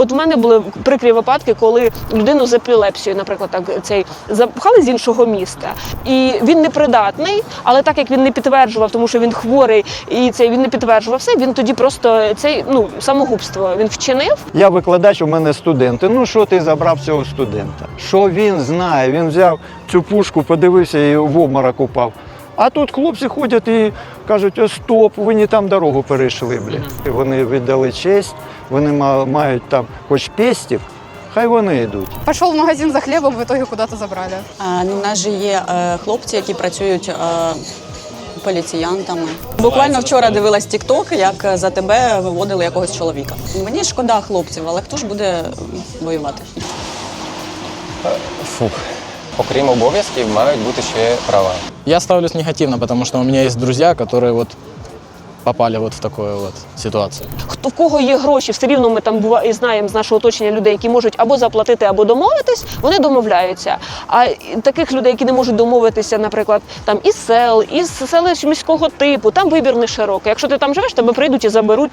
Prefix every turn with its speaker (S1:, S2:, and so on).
S1: От в мене були прикрі випадки, коли людину з епілепсією, наприклад, так цей запхали з іншого міста, і він непридатний, але так як він не підтверджував, тому що він хворий і цей він не підтверджував все, він тоді просто цей ну самогубство він вчинив.
S2: Я викладач, у мене студенти. Ну що ти забрав цього студента? Що він знає? Він взяв цю пушку, подивився і в обморок упав. А тут хлопці ходять і кажуть, «О, стоп, ви не там дорогу перейшли. Блін. Вони віддали честь, вони мають там хоч пестів, хай вони йдуть.
S3: Пошел в магазин за хлебом, в итоге куда-то забрали.
S4: А, ну, У нас же є е, хлопці, які працюють е, поліціянтами. Буквально вчора дивилась TikTok, як за тебе виводили якогось чоловіка. Мені шкода хлопців, але хто ж буде воювати?
S5: Фух. Окрім обов'язків, мають бути ще права.
S6: Я ставлюсь негативно, потому что у меня есть друзья, которые вот попали вот в такую вот ситуацию.
S1: Хто в кого є гроші, все рівно ми там бува- і знаємо з нашого оточення людей, які можуть або заплатити, або домовитись, вони домовляються. А таких людей, які не можуть домовитися, наприклад, там із сел, із селищ міського типу, там вибір не широкий. Якщо ти там живеш, тебе прийдуть і заберуть.